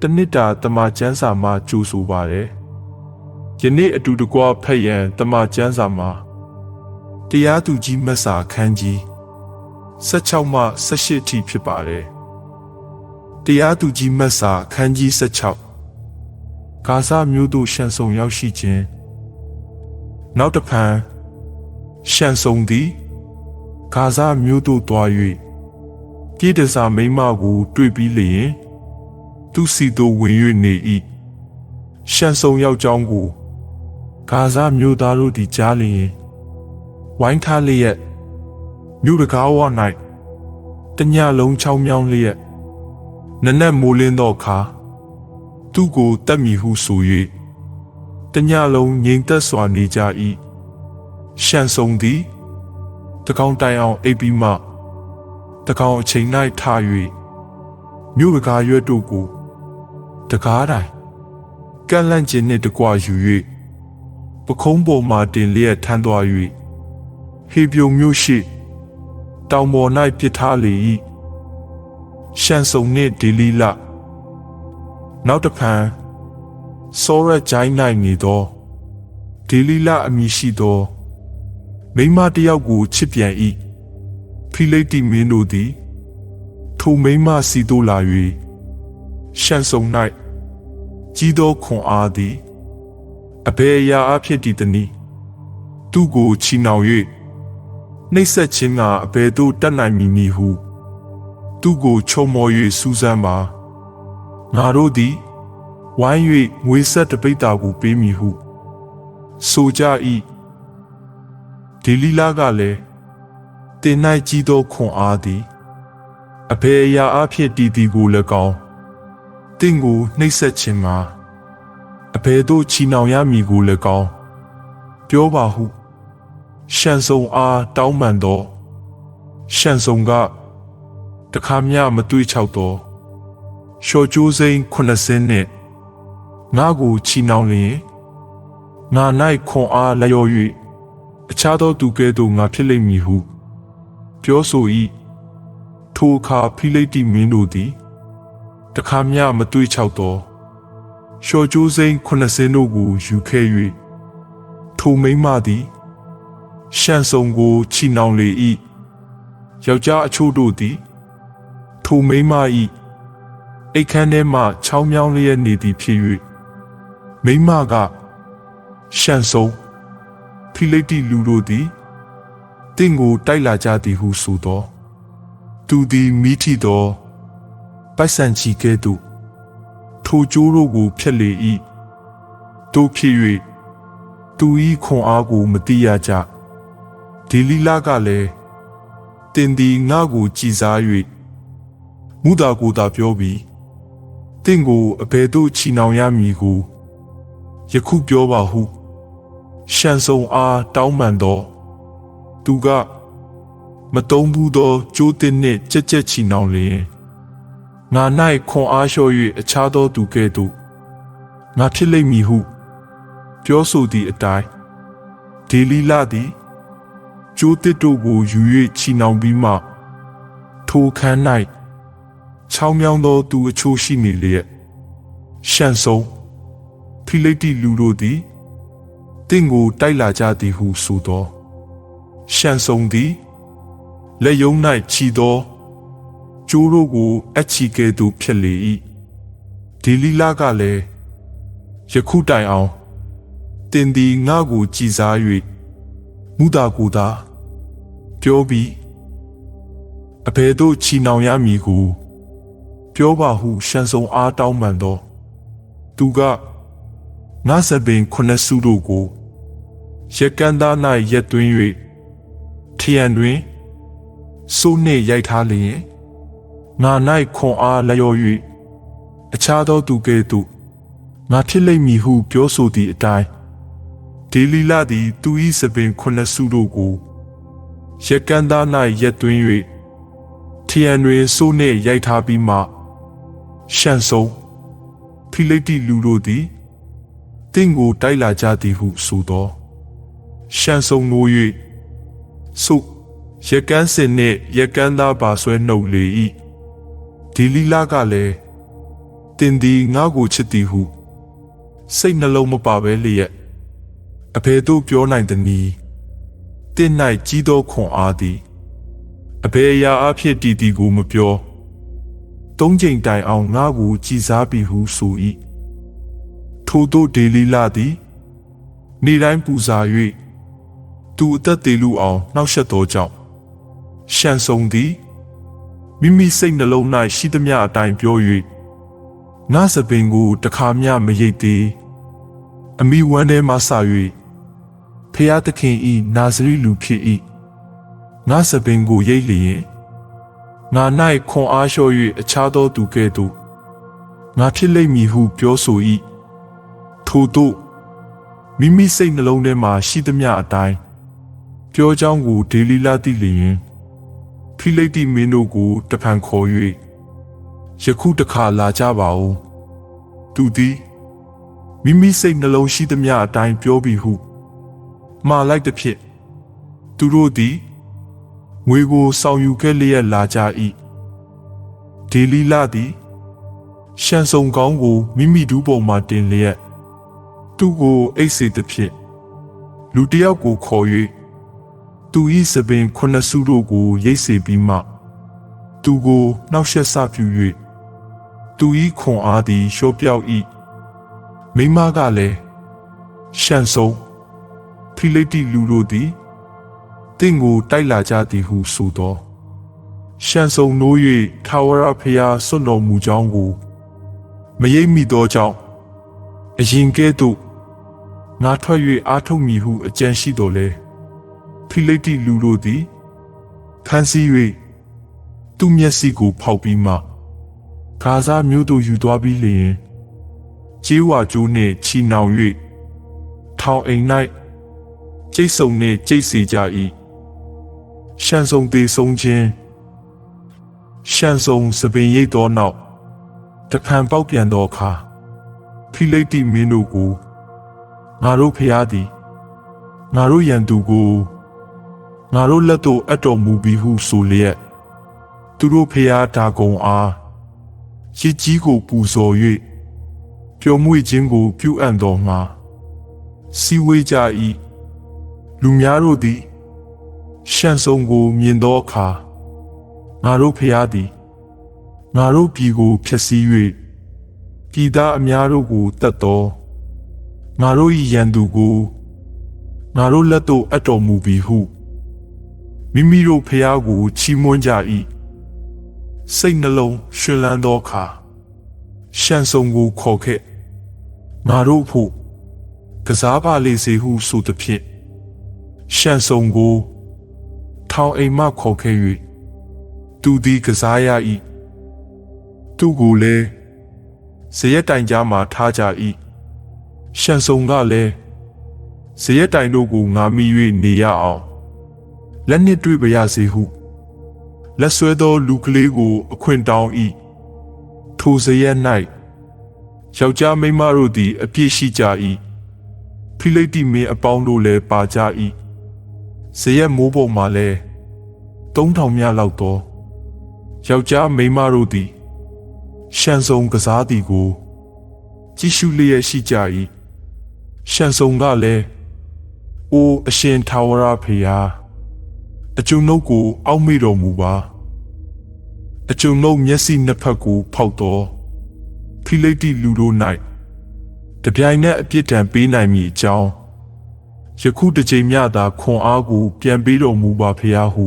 တနစ်တာတမချန်းစာမှာကြိုဆိုပါတယ်ယနေ့အတူတကွဖတ်ရန်တမချန်းစာမှာတရားသူကြီးမတ်စာခန်းကြီး16မှ18ထိဖြစ်ပါတယ်တရားသူကြီးမတ်စာခန်းကြီး16ဂါဇမျိုးတို့ရှန်ဆုံရောက်ရှိခြင်းနောက်တစ်ဖန်ရှန်ဆုံသည်ဂါဇမျိုးတို့တွား၍ပြည်တစားမိန်းမကို တွေ့ပြီးလျင် သူစီတို့ဝင်၍နေ၏ရှန်ဆုံရောက်ကြောင်းကိုဂါဇမျိုးသားတို့သည်ကြားလျင်ဝိုင်းထားလျက်မြို့တကားဝ၌တညလုံးချောင်းမြောင်းလျက်နနက်မိုးလင်းသောအခါသူ့ကိုတတ်မိဟုဆို၍တညလုံးငြိမ်သက်စွာနေကြ၏ရှန်ဆုံသည်တကောင်တိုင်အောင်အိပ်ပြီးမှတကောင်အချိန်၌ထ၍မြို့တကားရွက်တို့ကို တကားတိုင်ကန့်လန့်ခြင်းနှင့်တကွာယူ၍ပခုံးပေါ်မှတင်လျက်ထမ်းသွား၍ဟေပြုံမြို့ရှိ တောင်ပေါ်၌ပစ်ထားလေ၏ရှန်ဆုံနှင့်ဒေလီလနောက်တစ်ဖန်စောရက်ဂျိုင်း၌နေသောဒေလီလအမည်ရှိသောမိန်းမတစ်ယောက်ကိုချစ်ပြန်၏ဖိလိတိမင်းတို့သည်ထိုမိန်းမစီတို့လာ၍ ရှန်ဆုံ၌ကြီးသောခွန်အားသည်အဘယ်အရာအဖြစ်တည်သည်။သူ့ကိုချီနှောင်၍နှိပ်စက်ခြင်းကအဘယ်သို့တတ်နိုင်မည်နည်းဟု သူ့ကိုချုံမော်၍စူးစမ်းပါငါတို့သည်ဝိုင်း၍ငွေဆက်တပိတ်တာကိုပေးမည်ဟုဆိုကြ၏ဒေလီလာကလည်းတင်၌ကြီးသောခွန်အားသည်အဘယ်အရာအဖြစ်တည်တည်ကိုလည်းကောင်း တင့်ကိုနှိပ်စက်ခြင်းမှာအဘယ်သို့ချီနှောင်ရမည်ကိုလည်းကောင်းပြောပါဟုရှန်ဆုံအားတောင်းပန်တော့ရှန်ဆုံကတခါမျှမတွေးချောက်တော့လျှော်ကြိုးစိမ်း80နဲ့ငါကိုချီနှောင်လျင်ငါ၌ခွန်အားလျော်၍အခြားသောသူကဲ့သို့ငါဖြစ်လိမ့်မည်ဟု ပြောဆို၏ထိုအခါဖိလိတိမင်းတို့သည် တခါမျှမတွေးချောက်တော့လျှော်ကြိုးစိမ်း80တို့ကိုယူခဲ့၍ထိုမိန်းမသည်ရှန်ဆုံကိုချီနှောင်လေ၏ယောက်ျားအချို့တို့သည်ထိုမိန်းမ၏အိတ်ခမ်းထဲမှချောင်းမြောင်းလျက်နေသည်ဖြစ်၍မိန်းမကရှန်ဆုံဖိလိတိလူတို့သည်တင့်ကိုတိုက်လာကြသည်ဟုဆိုသော သူသည်မိထီသော ပိုက်ဆန်ချီကဲ့သို့ထိုကျိုးတို့ကိုဖျက်လေ၏တို့ဖြစ်၍သူ၏ခွန်အားကိုမတိရကြဒီလီလာကလည်းတင်ဒီငါကိုကြည်စား၍မူတာကိုသာပြောပြီးတင့်ကိုအဘယ်သို့ချီနှောင်ရမည်ကိုယခုပြောပါဟုရှန်ဆုံအားတောင်းပန်တော့သူကမတုံးဘူးသောကြိုးတင်နှင့်ကြက်ကြက်ချီနှောင်လျင် ငါ၌ခွန်အားလျှော့၍အခြားသောသူကဲ့သို့ငါဖြစ်လိမ့်မည်ဟု ပြောဆိုသည့်အတိုင်းဒေလီလာသည်ကျိုးတစ်တို့ကိုယူ၍ချီနှောင်ပြီးမှထိုခန်း၌ချောင်းမြောင်းသောသူအချို့ရှိနေလျက်ရှန်ဆုံဖိလိတိလူတို့သည်တင့်ကိုတိုက်လာကြသည်ဟုဆိုသောရှန်ဆုံသည်လက်ယုံ၌ခြီသော ကျိုးတို့ကိုအချီကဲ့သို့ဖြစ်လေ၏ဒီလီလာကလည်းယခုတိုင်အောင်တင်သည်ငါကိုကြည်စား၍မူတာကိုသာပြောပြီးအဘယ်သို့ချီနှောင်ရမည်ကိုပြောပါဟုရှန်ဆုံအားတောင်းပန်သောသူကငါစပင်ခုနှစ်စုတို့ကိုရကန်သား၌ရက်သွင်း၍ထရန်တွင်စိုးနှင့်ရိုက်ထားလျင် ငါ၌ခွန်အားလျော်၍အခြားသောသူကဲ့သို့ငါဖြစ်လိမ့်မည်ဟုပြောဆိုသည့်အတိုင်းဒေလီလာသည်သူ၏စပင်ခုနှစ်စုတို့ကိုရကန်သား၌ရက်သွင်း၍ထရန်တွင်စိုးနှင့်ရိုက်ထားပြီးမှရှန်ဆုံဖိလိတိလူတို့သည်တင့်ကိုတိုက်လာကြသည်ဟုဆိုသောရှန်ဆုံနိုး၍ဆုရကန်းစင်နှင့်ရကန်းသားပါဆွဲနှုတ်လေ၏ ဒီလီလာကလည်းတင်သည်ငါ့ကိုချစ်သည်ဟု စိတ်နှလုံးမပါဘဲလျက်အဖေတို့ပြောနိုင်သည်နီတင်၌ကြီးသောခွန်အားသည်အဖေအရာအဖြစ်တည်တည်ကိုမပြောသုံးချိန်တိုင်အောင်ငါ့ကိုကြည်စားပြီဟုဆို၏ထို့သောဒေလီလာသည် နေတိုင်းပူဇာ၍သူအသက်သေးလူအောင်နှောက်ယှက်သောကြောင့်ရှန်ဆုံသည် မိမိစိတ်နှလုံး၌ရှိသမျှအတိုင်းပြော၍ငါစပင်ကိုတခါမျှမရိတ်သေးအမိဝမ်းထဲမှဆ၍ဖျားသခင်ဤနာဇရီလူဖြစ်၏ငါစပင်ကိုရိတ်လျင်ငါ၌ခွန်အားလျှော့၍အခြားသောသူကဲ့သို့ငါဖြစ်လိမ့်မည်ဟုပြောဆို၏ထို့သို့မိမိစိတ်နှလုံးထဲမှာရှိသမျှအတိုင်းပြောကြောင်းကိုဒေလီလာသိလျင် ဖိလိပ္တိမင်းတို့ကိုတဖန်ခေါ်၍ယခုတခါလာကြပါဦးသူသည်မိမိစိတ်နှလုံးရှိသမျှအတိုင်းပြောပြီးဟုမှားလိုက်သည်ဖြင့်သူတို့သည်ငွေကိုဆောင်ယူခဲ့လျက်လာကြ၏ဒေလီလာသည်ရှန်စုံကောင်းကိုမိမိဒူးပေါ်မှတင်လျက်သူ့ကိုအိတ်စေသည်ဖြင့်လူတစ်ယောက်ကိုခေါ်၍ သူ၏စပင်ခုနှစ်စုတို့ကိုရိတ်စေပြီးမှသူကိုနှောက်ယှက်ဆပြူ၍သူ၏ခွန်အားသည်လျှော့ပြောက်၏မိမကလည်းရှန်ဆုံဖိလိပ္တိလူတို့သည်တင့်ကိုတိုက်လာကြသည်ဟုဆိုသောရှန်ဆုံနိုး၍ထာဝရဖျားစွန့်တော်မူကြောင်းကိုမရိပ်မိသောကြောင့်အရင်ကဲ့သို့ငါထွက်၍အားထုတ်မည်ဟုအကြံရှိတော်လဲ ဖိလိပ္တိလူတို့သည်ဖန်ဆီး၍သူ့မျက်စိကိုဖောက်ပြီးမှဂါဇာမြို့သို့ယူသွားပြီးလျင်ကျေးဝါကျိုးနှင့်ချီနှောင်၍ထောင်အိမ်၌ကျိတ်ဆုံနှင့်ကျိတ်စေကြ၏ရှန်ဆုံသေးဆုံးခြင်းရှန်ဆုံစပင်ရိတ်သောနောက်တဖန်ပေါက်ပြန်သောအခါဖိလိပ္တိမင်းတို့ကိုငါတို့ဖျားသည်ငါတို့ရန်သူကို ငါတို့လက်သို့အပ်တော်မူပြီးဟုဆိုလျက်သူတို့ဖျားဒါကုံအားရစ်ကြီးကိုပူဇော်၍ပျော်မွေ့ခြင်းကိုပြုအံ့တော်ငါစီဝေးကြ၏လူများတို့သည်ရှန်ဆုံကိုမြင်သောအခါငါတို့ဖျားသည်ငါတို့ပြည်ကိုဖျက်ဆီး၍ပြည်သားအများတို့ကိုတတ်တော်ငါတို့၏ရန်သူကိုငါတို့လက်သို့အပ်တော်မူပြီဟု မိမိတို့ဖျားကိုချီးမွမ်းကြ၏စိတ်နှလုံးရှင်လန်းသောအခါရှန်ဆုံကိုခေါ်ခဲ့ငါတို့ဖို့ကစားပါလေစေဟုဆိုသည်ဖြင့်ရှန်ဆုံကိုထောင်အိမ်မှခေါ်ခဲ့၍သူသည်ကစားရ၏သူကိုလည်းဇရက်တိုင်ကြားမှထားကြ၏ရှန်ဆုံကလည်းဇရက်တိုင်တို့ကိုငါမိ၍နေရအောင် လက်နှစ်တွေ့ပါရစေဟုလက်ဆွဲသောလူကလေးကို အခွင့်တောင်း၏ထိုဇရက်၌ယောက်ျားမိန်းမတို့သည် အပြည့်ရှိကြ၏ဖိလိပ္တိမင်းအပေါင်းတို့လည်းပါကြ၏ဇရက်မိုးပေါ်မှာလည်းသုံးထောင်မြလောက်သောယောက်ျားမိန်းမတို့သည်ရှန်ဆုံကစားသည်ကို ကြည့်ရှုလျက်ရှိကြ၏ရှန်ဆုံကလည်းအိုအရှင်ထာဝရဖေဟာ အကျုံနှုတ်ကို အောက်မေ့တော်မူပါအကျုံနှုတ်မျက်စိနှစ်ဖက်ကို ဖောက်တော်ဖိလိပ္တိလူတို့၌တပြိုင်နက်အပြစ်ဒဏ်ပေးနိုင်မည်အကြောင်းယခုတစ်ချိန်မျှသာခွန်အားကို ပြန်ပေးတော်မူပါဖေဟု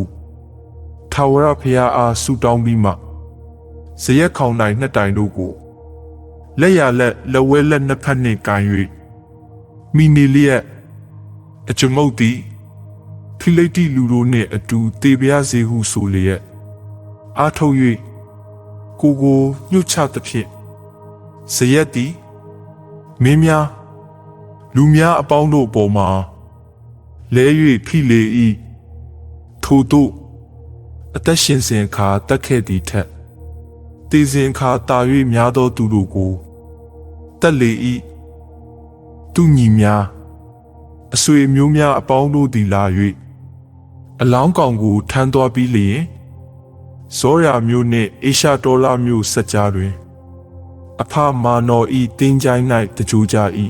ထာဝရဖေအားဆုတောင်းပြီးမှဇရက်ခေါင်တိုင်နှစ်တိုင်တို့ကိုလက်ရလက်လက်ဝဲလက်နှစ်ဖက်နှင့်ကန်၍မိနီလျက်အကျုံုပ်သည် ဖိလိပ္တိလူတို့နှင့်အတူတေပြားစေဟုဆိုလျက်အားထုတ်၍ကိုကိုညှို့ချသဖြင့်ဇရက်သည်မင်းများလူများအပေါင်းတို့ပေါ်မှာလဲ၍ဖိလေ၏ထို့သို့အသက်ရှင်စဉ်အခါတက်ခဲ့သည်ထက်တည်စဉ်အခါတာ၍များသောသူတို့ကိုတက်လေ၏သူညီများအဆွေမျိုးများအပေါင်းတို့သည်လာ၍ အလောင်းကောင်ကိုထမ်းသွားပြီးလျင်ဇောရာမျိုးနှင့်အေရှာတော်လာမျိုးဆက်ကြားတွင် အဖမာနောဤတင်းကြိုင်း၌တကြိုကြ၏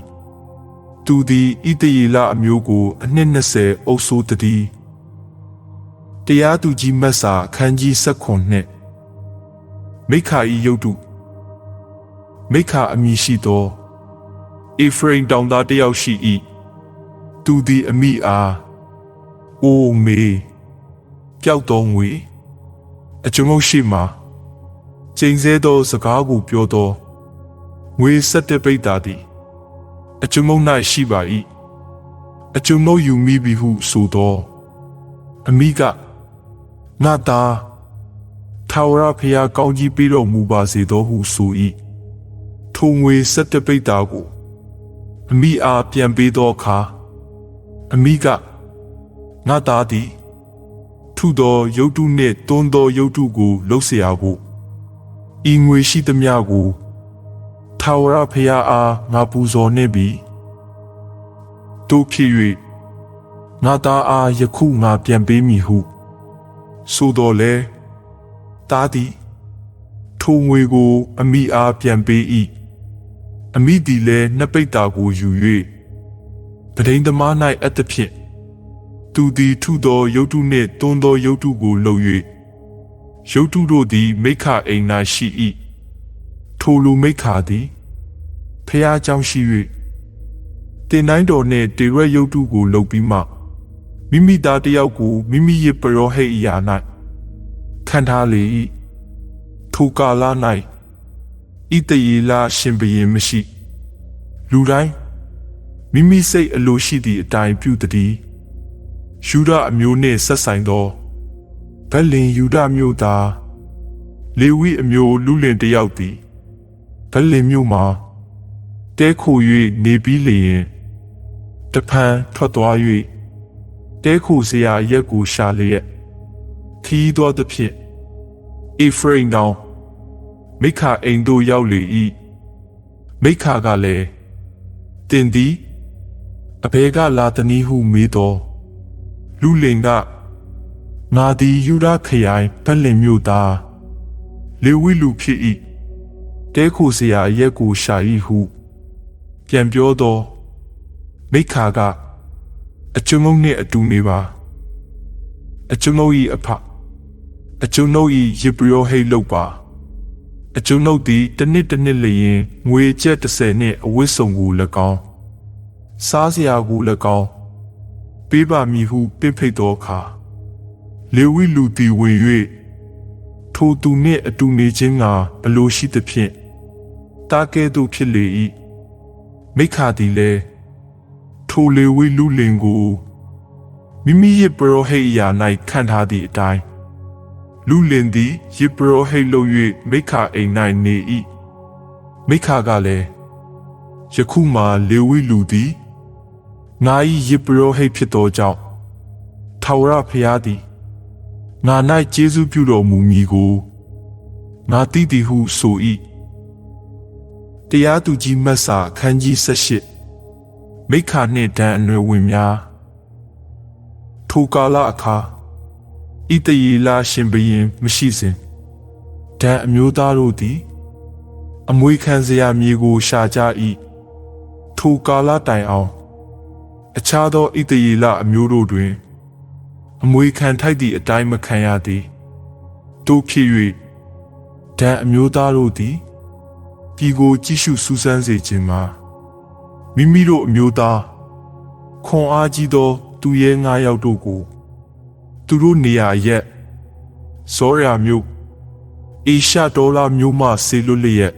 သူသည်ဣတယေလအမျိုးကို အနှစ်20အုပ်စိုးတည်းတရားသူကြီးမတ်စာအခန်းကြီး16နှစ်မိခာဤယုတ်တုမိခာအမည်ရှိသောအေဖရိမ်တောင်သားတစ်ယောက်ရှိ၏သူသည်အမိအား အိုမေပျောက်သောငွေအကျွန်ုပ်ရှိမှကျိန်ဆဲသောစကားကိုပြောသောငွေဆက်တဲ့ပိတ်တာသည်အကျွန်ုပ်၌ရှိပါ၏အကျွန်ုပ်ယူမိပြီဟုဆိုသောအမိကငါသားထာဝရဖျားကောင်းကြီးပေးတော်မူပါစေသောဟုဆို၏ထိုငွေဆက်တဲ့ပိတ်တာကိုအမိအားပြန်ပေးသောအခါအမိက ငါသားသည်ထုသောရုပ်တုနှင့်တွန်းသောရုပ်တုကိုလှုပ်เสียဖို့ဤငွေရှိသမျှကိုထာဝရဖျားအားငါပူဇော်နှင့်ပြီတို့ဖြစ်၍ငါသားအားယခုငါပြန်ပေးမည်ဟုဆိုတော်လဲတားသည်ထိုငွေကို အမိအားပြန်ပေး၏အမိသည်လည်းနှစ်ပိတ်တာကိုယူ၍ပဒိန်သမား၌အပ်သဖြင့် သူသည်ထုသောရုပ်တုနှင့်တွန်းသောရုပ်တုကိုလှုပ်၍ရုပ်တုတို့သည်မိခအိမ်၌ရှိ၏ထိုလူမိခသည်ဖះเจ้าရှိ၍တင်တိုင်းတော်နှင့်တေရွက်ရုပ်တုကိုလှုပ်ပြီးမှမိမိသားတစ်ယောက်ကိုမိမိရဲ့ပရောဟိတ်အရာ၌ခံထားလေ၏ထိုကာလ၌ဣတယေလရှင်ဘရင်မရှိလူတိုင်းမိမိစိတ်အလိုရှိသည့်အတိုင်းပြုသည် ယူဒအမျိုးနှင့်ဆက်ဆိုင်သောဗက်လင်ယူဒမျိုးသားလေဝိအမျိုးလူလင်တယောက်သည်ဗက်လင်မျိုးမှာတဲခို၍နေပြီးလျင်တဖန်ထွက်သွား၍တဲခိုစရာရက်ကိုရှာလျက်ခီးသောသဖြင့်အေဖရိမ်တောင်မိခအိမ်သို့ရောက်လေ၏မိခကလည်းတင်သည်အဘေကလာတနီဟုမေးတော် လူလင်ကငါသည်ယူဒခရိုင်ဗက်လင်မြို့သားလေဝိလူဖြစ်၏တဲခိုစရာရက်ကိုရှာ၏ဟုပြန်ပြောတော့မိခါကအကျွန်ုပ်နှင့်အတူနေပါအကျွန်ုပ်၏အဖအကျွန်ုပ်၏ယေဘရဟိတ်လုပ်ပါအကျွန်ုပ်သည်တစ်နှစ်တစ်နှစ်လျင်ငွေကျပ်30နှင့်အဝတ်စုံကို၎င်းစားစရာကို၎င်း ပေးပါမည်ဟုပင့်ဖိတ်သောအခါလေဝိလူသည်ဝင်၍ထိုသူနှင့်အတူနေခြင်းကဘလို့ရှိသဖြင့်တာကဲ့သို့ဖြစ်လေ၏မိခါသည်လည်းထိုလေဝိလူလင်ကိုမိမိရဲ့ပရောဟိတ်အရာ၌ခံထားသည့်အတိုင်းလူလင်သည်ယေဘရဟိတ်လုပ်၍မိခါအိမ်၌နေ၏မိခါကလည်းယခုမှလေဝိလူသည် ငါ၏ယေဘရဟိတ်ဖြစ်သောကြောင့်ထာဝရဘုရားသည်ငါ၌ကျေးဇူးပြုတော်မူမည်ကိုငါသိသည်ဟုဆို၏တရားသူကြီးမတ်စာအခန်းကြီး78မိခါနှင့်တန်အနွယ်ဝင်များထိုကာလအခါဣတယေလရှင်ဘရင်မရှိစဉ်ဒန်အမျိုးသားတို့သည် အမွေခံစရာမြေကိုရှာကြ၏ထိုကာလတိုင်အောင် အခြားသောဣတယေလအမျိုးတို့တွင် အမွေခံထိုက်သည့်အတိုင်းမခံရသည်တို့ဖြစ်၍ဒန်အမျိုးသားတို့သည်ပြည်ကိုကြည့်ရှုစူးစမ်းစေခြင်းမှာမိမိတို့အမျိုးသားခွန်အားကြီးသော သူရဲငါးယောက်တို့ကို သူတို့နေရာရက်ဇောရာမျိုးအေရှာဒေါ်လာမျိုးမှဆေလွတ်လျက်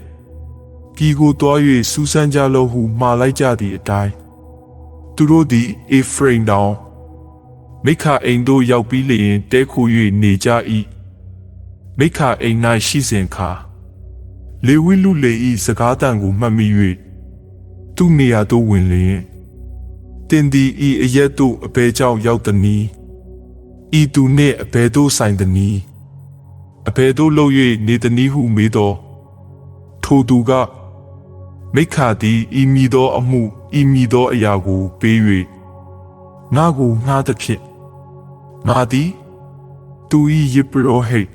ပြည်ကိုတွား၍စူးစမ်းကြလို့ဟုမှားလိုက်ကြသည့်အတိုင်း သူတို့သည်အေဖရိမ်တောင်မိခအိမ်သို့ရောက်ပြီးလျင်တဲခို၍နေကြ၏မိခအိမ်၌ရှိစဉ်ခါလေဝိလူလေဤစကားတန်ကိုမှတ်မိ၍သူ့နေရာသို့ဝင်လျင်တင်ဒီဤအရက်သို့အဘဲကြောင့်ရောက်သည်နီဤသူနှင့်အဘဲသို့ဆိုင်သည်နီအဘဲသို့လှုပ်၍နေသည်နီဟုမေးတော်ထိုသူက မိခါသည်ဤမိသောအမှုဤမိသောအရာကိုပေး၍ငါကိုငှားသဖြင့်ငါသည်သူ၏ယေဘရဟိတ်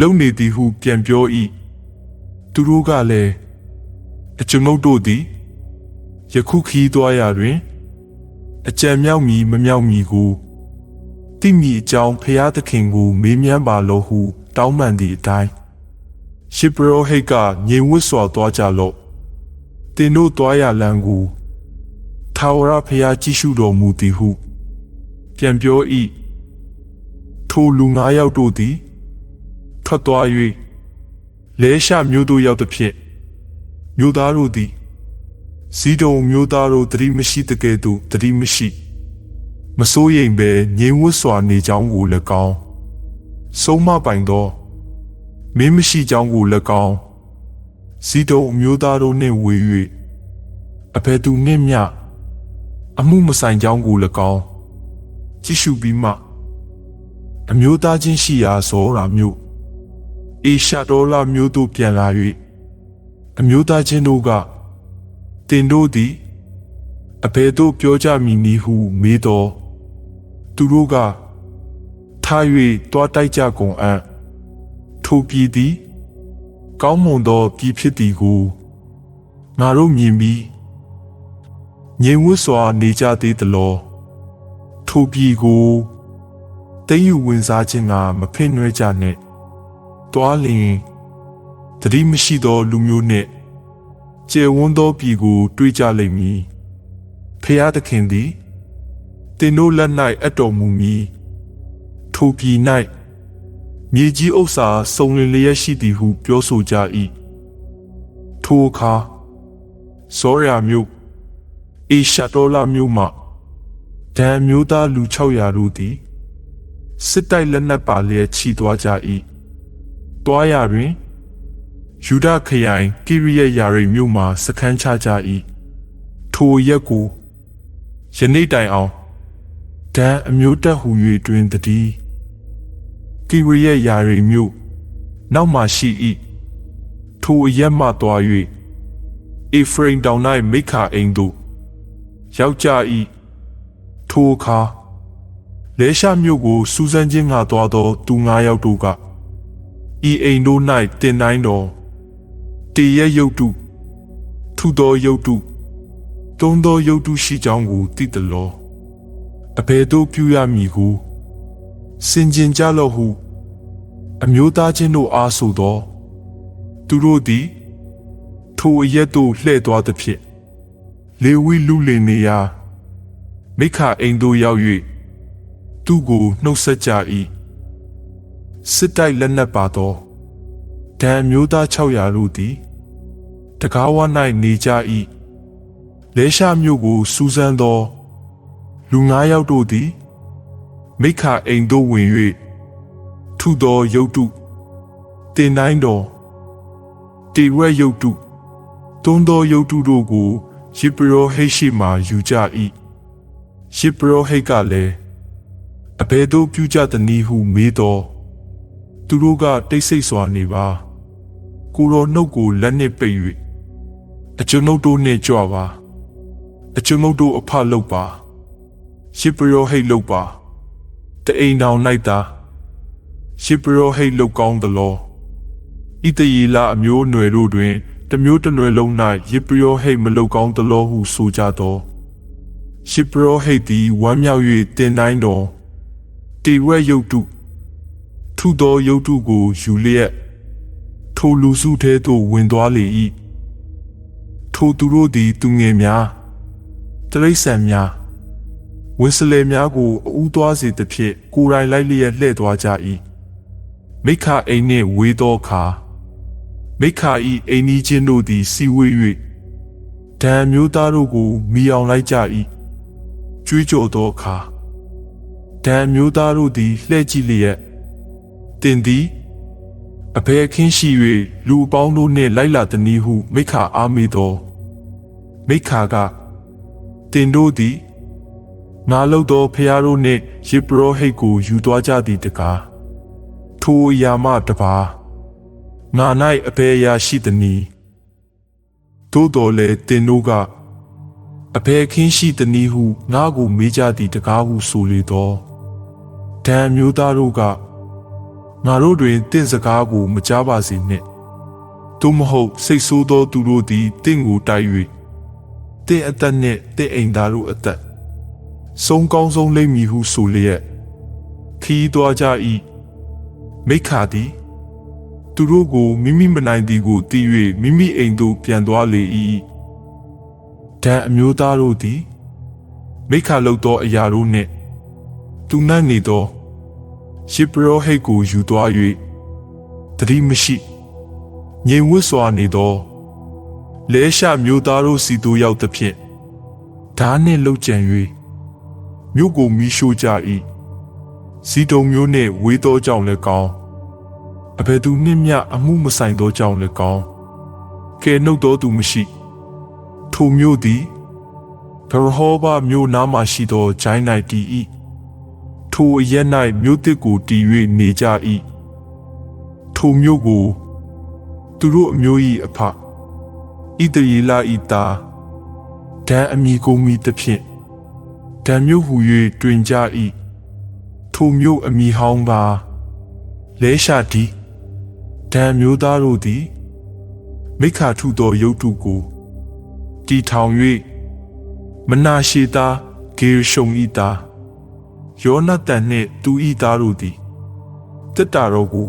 လုံနေသည်ဟုပြန်ပြော၏သူတို့ကလည်းအကျွန်ုပ်တို့သည်ယခုခီးသွားရာတွင်အကြံမြောက်မီမမြောက်မီကိုတိမိအကြောင်းဖျားသခင်ကိုမေးမြန်းပါလို့ဟု တောင်းပန်သည့်အတိုင်းရှစ်ပရောဟိတ်ကငြိမ်ဝတ်စွာသွားကြလော့ တင်တို့သွားရလမ်းကိုထာဝရဖျားကြည့်ရှုတော်မူသည်ဟု ပြန်ပြော၏ထိုလူငါးယောက်တို့သည်ထွက်သွား၍လဲရှာမျိုးတို့ရောက်သည်ဖြင့်မျိုးသားတို့သည်ဇီးတုံမျိုးသားတို့တတိမရှိတကယ်သို့တတိမရှိမစိုးရိမ်ပဲငြိမ်ဝတ်စွာနေကြောင်းကို၎င်းဆုံးမပိုင်သောမင်းမရှိကြောင်းကို၎င်း ဇီးတုံအမျိုးသားတို့နှင့်ဝေ၍အဘယ်သူနှင့်မျှအမှုမဆိုင်ကြောင်းကို၎င်းကြည့်ရှုပြီးမှအမျိုးသားချင်းရှိရာဇောရာမျိုးအေရှာဒေါလာမျိုးတို့ပြန်လာ၍အမျိုးသားချင်းတို့ကတင်တို့သည်အဘယ်သို့ပြောကြမည်နည်းဟုမေးတော်သူတို့ကထား၍တွားတိုက်ကြကုန်အံ့ထိုပြည်သည် ကောင်းမွန်သောပြည်ဖြစ်သည်ကိုငါတို့မြင်ပြီးငြိမ်ဝတ်စွာနေကြသေးသလောထိုပြည်ကိုတိမ်ယူဝင်စားခြင်းကမဖင့်နွှဲကြနှင့်တွားလျင်တတိမရှိသောလူမျိုးနှင့်ကျေဝန်းသောပြည်ကို တွေးကြလိမ့်မည်ဖျားသခင်သည်တင်တို့လက်၌အပ်တော်မူမည်ထိုပြည်၌ မြေကြီးဥစ္စာစုံလင်လျက်ရှိသည်ဟုပြောဆိုကြ၏ထိုအခါစောရာမြို့အေရှာတော်လာမြို့မှဒံမျိုးသားလူ600တို့သည်စစ်တိုက်လက်နက်ပါလျက်ခြိသွားကြ၏တွားရတွင်ယူဒခရိုင်ကိရိယယာရိမြို့မှာစခန်းချကြ၏ထိုရက်ကိုယနေ့တိုင်အောင်ဒံအမျိုးတက်ဟူ၍တွင်တည်း ကိရိယယာရိမြို့နောက်မှရှိ၏ထိုအရက်မှတွား၍အေဖရိမ်တောင်၌မိခါအိမ်သို့ရောက်ကြ၏ထိုအခါလဲရှာမြို့ကိုစူးစမ်းခြင်းငါသွားသော သူ၅ယောက်တို့ကဤအိမ်တို့၌တင်တိုင်းတော်တည်ရဲ့ရုတ်တုထုသောရုတ်တုသုံးသောရုတ်တုရှိကြောင်းကိုသိသလောအဘယ်သို့ပြုရမည်ကို စင်ကြင်ကြလော့ဟု အမျိုးသားချင်းတို့အားဆိုသောသူတို့သည် ထိုအရက်သို့လှည့်သွားသည်ဖြင့်လေဝိလူလင်နေရာမိခအိမ်သို့ရောက်၍သူ့ကိုနှုတ်ဆက်ကြ၏စစ်တိုက်လက်နက်ပါသောဒံမျိုးသား600တို့သည်တကားဝ၌နေကြ၏လဲရှာမြို့ကိုစူးစမ်းသော လူ9ယောက်တို့သည် မိခအိမ်သို့ဝင်၍ထုသောရုတ်တုတင်တိုင်းတော်တေရွက်ရုတ်တုသွန်းသောရုတ်တုတို့ကိုယေဘရောဟိတ်ရှိမှယူကြ၏ယေဘရောဟိတ်ကလည်းအဘယ်သို့ပြုကြသနည်းဟုမေးတော့သူတို့ကတိတ်ဆိတ်စွာနေပါကိုတော်နှုတ်ကိုလက်နှင့်ပိတ်၍အကျွန်ုပ်တို့နှင့်ကြွပါအကျွန်ုပ်တို့အဖလုပ်ပါယေဘရောဟိတ်လုပ်ပါ တအိမ်တော်၌သာယေဘရောဟိတ်လုပ်ကောင်းသလောဣတယေလအမျိုးအနွယ်တို့တွင်တမျိုးတစ်နွယ်လုံး၌ယေဘရောဟိတ်မလုပ်ကောင်းသလောဟုဆိုကြသောယေဘရောဟိတ်သည်ဝမ်းမြောက်၍တင်တိုင်းတော်တေဝဲရုတ်တုထုသောရုတ်တုကိုယူလျက်ထိုလူစုထဲသို့ဝင်သွားလေ၏ထိုသူတို့သည်သူငယ်များတရိษံများ ဝင်းစလဲများကိုအူးသွားစေသဖြင့်ကိုယ်တိုင်လိုက်လျက်လှည့်သွားကြ၏မိခအိမ်နှင့်ဝေးသောအခါမိခဤအိမ်ကြီးချင်းတို့သည်စီဝေး၍ဒံမျိုးသားတို့ကိုမိအောင်လိုက်ကြ၏ကြွေးကြော်သောအခါဒံမျိုးသားတို့သည်လှဲ့ကြည့်လျက်တင်သည်အဘယ်ခင်းရှိ၍လူအပေါင်းတို့နှင့်လိုက်လာသည်ဟုမိခအားမေးသောမိခကတင်တို့သည် ငါလုသောဖျားတို့နှင့်ယေဘရဟိတ်ကိုယူသွားကြသည်တကားထိုအရာမှတပါငါ၌အဘယ်အရာရှိသနည်းသို့တော်လည်းတင်တို့ကအဘယ်ခင်းရှိသနည်းဟုငါကိုမေးကြသည်တကားဟုဆိုလေသောဒံမျိုးသားတို့ကငါတို့တွင်တင့်စကားကိုမကြားပါစေနှင့်သို့မဟုတ်စိတ်ဆိုးသောသူတို့သည်တင့်ကိုတိုက်၍တင့်အသက်နှင့်တင့်အိမ်သားတို့အသက် ဆုံးကောင်းဆုံးလိမ့်မည်ဟုဆိုလျက်ခီးသွားကြ၏မိခါသည်သူတို့ကိုမိမိမနိုင်သည်ကိုသိ၍မိမိအိမ်သို့ပြန်သွားလေ၏ဒန်အမျိုးသားတို့သည်မိခါလုတ်သောအရာတို့နှင့်သူနှံ့နေသောရှစ်ပရောဟိတ်ကိုယူသွား၍တတိမရှိငြိမ်ဝတ်စွာနေသောလဲရှမျိုးသားတို့စီတို့ရောက်သဖြင့်ဓာနှင့်လှုပ်ကြံ၍ မြို့ကိုမီးရှို့ကြ၏စီတုံမျိုးနှင့်ဝေးသောကြောင့်လည်းကောင်းအဘယ်သူနှင့်မျှအမှုမဆိုင်သောကြောင့်လည်းကောင်းကဲနှုတ်သောသူမရှိ ထိုမျိုးသည်ဂရဟောဘမြို့နားမှရှိသောဂျိုင်း၌တည်၏ထိုအရက်၌မြို့တစ်ကိုတည်၍နေကြ၏ထိုမြို့ကို သူတို့အမျိုး၏အဖဣတရီလာဤသားဒံအမိကိုမီတစ်ဖြင့် ဒံမြို့ဟူ၍တွင်ကြ၏ထိုမြို့အမိဟောင်းပါလဲရှာဒီဒံမျိုးသားတို့သည်မိခါထုသောရုပ်တုကိုတီထောင်၍မနာရှိသားဂေရရှုံဤသားယောနသန်နှင့်သူဤသားတို့သည်တက်တာတော်ကို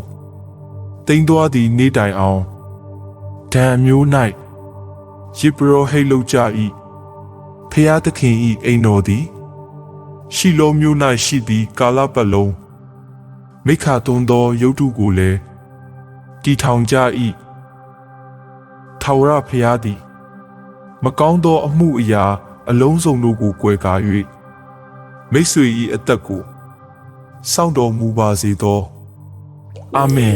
တိမ်သွားသည်နေတိုင်အောင်ဒံမျိုး၌ယေဘရဟိတ်လောက်ကြ၏ဖျားသခင်၏အိမ်တော်သည် ရှီလောမျိုး၌ရှိသည့်ကာလပတ်လုံးမိခါသွန်းသောရုပ်တုကိုလည်းတီထောင်ကြ၏ထာဝရဖျားသည် မကောင်းသောအမှုအရာ အလုံးစုံတို့ကိုကွယ်ကာ၍မိတ်ဆွေ၏အသက်ကိုစောင့်တော်မူပါစေသောအာမင်